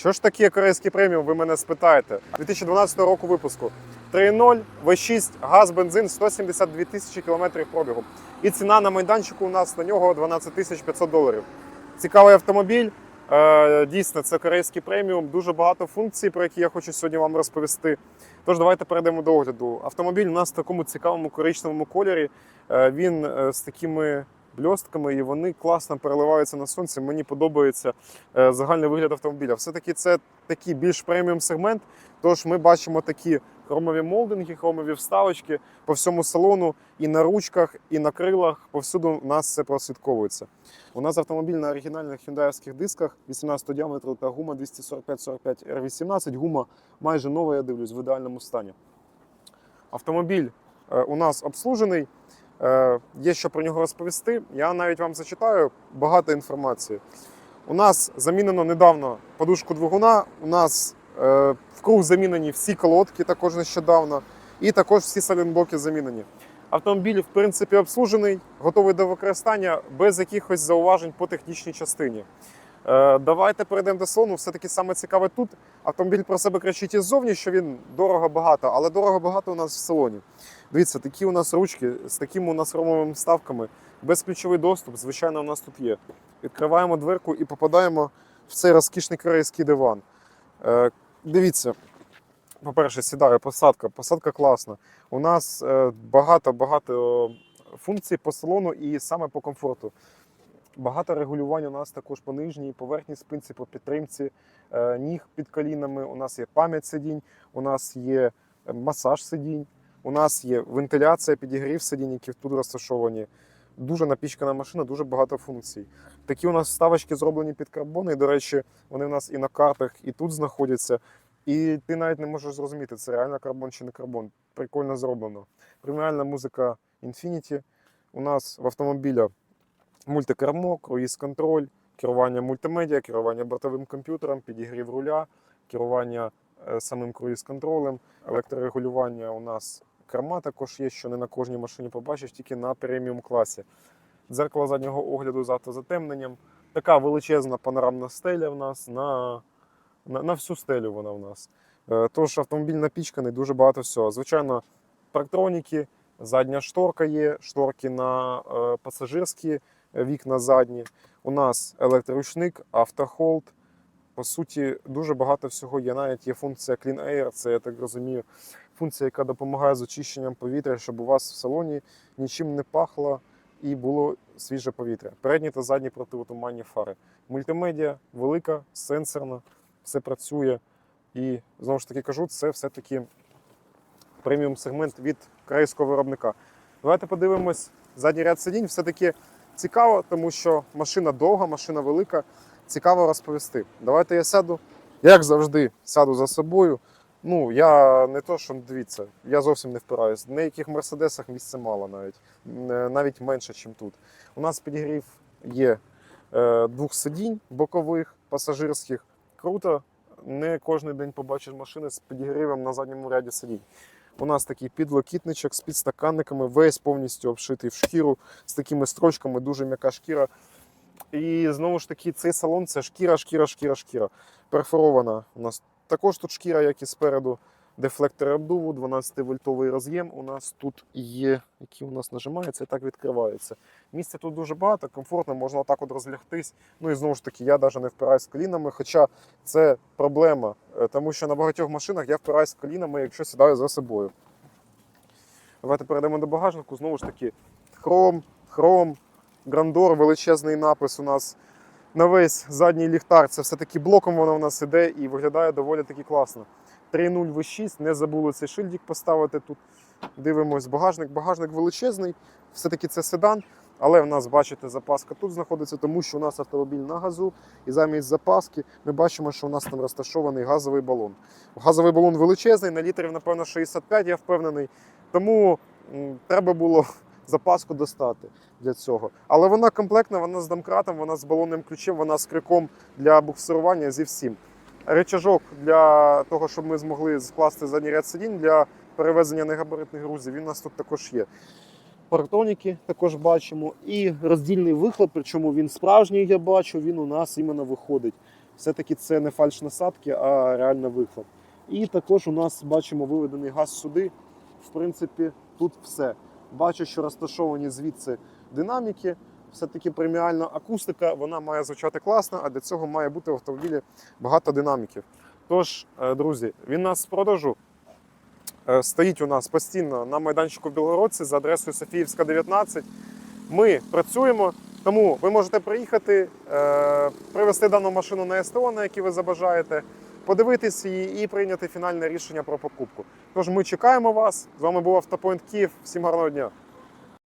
Що ж таке корейський преміум, ви мене спитаєте? 2012 року випуску. 3.0, V6, газ, бензин, 172 тисячі кілометрів пробігу. І ціна на майданчику у нас на нього 12 тисяч 500 доларів. Цікавий автомобіль. Е, Дійсно, це корейський преміум. Дуже багато функцій, про які я хочу сьогодні вам розповісти. Тож давайте перейдемо до огляду. Автомобіль у нас в такому цікавому коричневому кольорі. Е, Він е, з такими бльостками, і вони класно переливаються на сонці. Мені подобається е, загальний вигляд автомобіля. Все-таки це такий більш преміум сегмент. Тож ми бачимо такі хромові молдинги, хромові вставочки по всьому салону, і на ручках, і на крилах. Повсюду у нас це прослідковується. У нас автомобіль на оригінальних хюндаївських дисках 18 діаметру та гума 245-45 R18. Гума майже нова, я дивлюсь, в ідеальному стані. Автомобіль е, у нас обслужений. Е, Є що про нього розповісти. Я навіть вам зачитаю багато інформації. У нас замінено недавно подушку двигуна. У нас е, в круг замінені всі колодки, також нещодавно, і також всі салінблоки замінені. Автомобіль, в принципі, обслужений, готовий до використання без якихось зауважень по технічній частині. Е, Давайте перейдемо до салону. Все-таки саме цікаве тут. Автомобіль про себе кричить іззовні, що він дорого багато, але дорого багато у нас в салоні. Дивіться, такі у нас ручки з такими у нас хромовими вставками, безключовий доступ, звичайно, у нас тут є. Відкриваємо дверку і попадаємо в цей розкішний корейський диван. Е, Дивіться, по-перше, сідаю, посадка. Посадка класна. У нас багато-багато функцій по салону і саме по комфорту. Багато регулювань у нас також по нижній, поверхній спинці, по підтримці е, ніг під колінами. У нас є пам'ять сидінь, у нас є е, масаж сидінь, у нас є вентиляція, підігрів сидінь, які тут розташовані. Дуже напічкана машина, дуже багато функцій. Такі у нас вставочки зроблені під карбон, і, до речі, вони у нас і на картах, і тут знаходяться. І ти навіть не можеш зрозуміти, це реально карбон чи не карбон. Прикольно зроблено. Преміальна музика Infinity. У нас в автомобіля мультикермо, круїз-контроль, керування мультимедіа, керування бортовим комп'ютером, підігрів руля, керування е, самим круїз-контролем, електрорегулювання у нас керма також є, що не на кожній машині побачиш, тільки на преміум класі. Дзеркало заднього огляду з автозатемненням. Така величезна панорамна стеля в нас на, на, на всю стелю вона в нас. Е, Тож автомобіль напічканий, дуже багато всього. Звичайно, парктроніки, задня шторка є, шторки на е, пасажирські вікна задні. У нас електроручник, автохолд. По суті, дуже багато всього є. Навіть є функція Clean Air, це я так розумію, функція, яка допомагає з очищенням повітря, щоб у вас в салоні нічим не пахло і було свіже повітря. Передні та задні противотуманні фари. Мультимедіа велика, сенсорна, все працює. І знову ж таки кажу, це все-таки преміум сегмент від корейського виробника. Давайте подивимось задній ряд сидінь. Все-таки цікаво, тому що машина довга, машина велика. Цікаво розповісти. Давайте я сяду. Як завжди, сяду за собою. Ну, я не то, що дивіться, я зовсім не впираюсь. В деяких мерседесах місця мало навіть, Е, навіть менше, ніж тут. У нас підігрів є е, двох сидінь бокових, пасажирських. Круто, не кожен день побачиш машини з підігрівом на задньому ряді сидінь. У нас такий підлокітничок з підстаканниками, весь повністю обшитий в шкіру, з такими строчками, дуже м'яка шкіра. І знову ж таки, цей салон це шкіра, шкіра, шкіра, шкіра. Перфорована у нас також тут шкіра, як і спереду. Дефлектор обдуву, 12-вольтовий роз'єм у нас тут є, який у нас нажимається і так відкривається. Місця тут дуже багато, комфортно, можна отак от розлягтись. Ну і знову ж таки, я навіть не впираюсь колінами, хоча це проблема, е, тому що на багатьох машинах я впираюсь колінами, якщо сідаю за собою. Давайте перейдемо до багажнику. Знову ж таки, хром, хром, грандор, величезний напис у нас на весь задній ліхтар. Це все-таки блоком воно у нас іде і виглядає доволі таки класно. 3.0 V6, не забули цей шильдик поставити тут. Дивимось, багажник. Багажник величезний, все-таки це седан, але в нас, бачите, запаска тут знаходиться, тому що у нас автомобіль на газу, і замість запаски ми бачимо, що у нас там розташований газовий балон. Газовий балон величезний, на літрів, напевно, 65, я впевнений. Тому треба було запаску достати для цього. Але вона комплектна, вона з домкратом, вона з балонним ключем, вона з криком для буксирування зі всім. Речажок для того, щоб ми змогли скласти задній ряд сидінь для перевезення негабаритних грузів, він у нас тут також є. Парктоніки також бачимо. І роздільний вихлоп, причому він справжній, я бачу, він у нас іменно виходить все-таки це не фальш насадки, а реально вихлоп. І також у нас бачимо виведений газ сюди. В принципі, тут все. Бачу, що розташовані звідси динаміки. Все-таки преміальна акустика, вона має звучати класно, а для цього має бути в автомобілі багато динаміків. Тож, е, друзі, він нас з продажу. Е, Стоїть у нас постійно на майданчику в Білгородці за адресою Софіївська, 19. Ми працюємо, тому ви можете приїхати, е, привезти дану машину на СТО, на який ви забажаєте, подивитись її і прийняти фінальне рішення про покупку. Тож ми чекаємо вас. З вами був Автопоінт Київ. Всім гарного дня!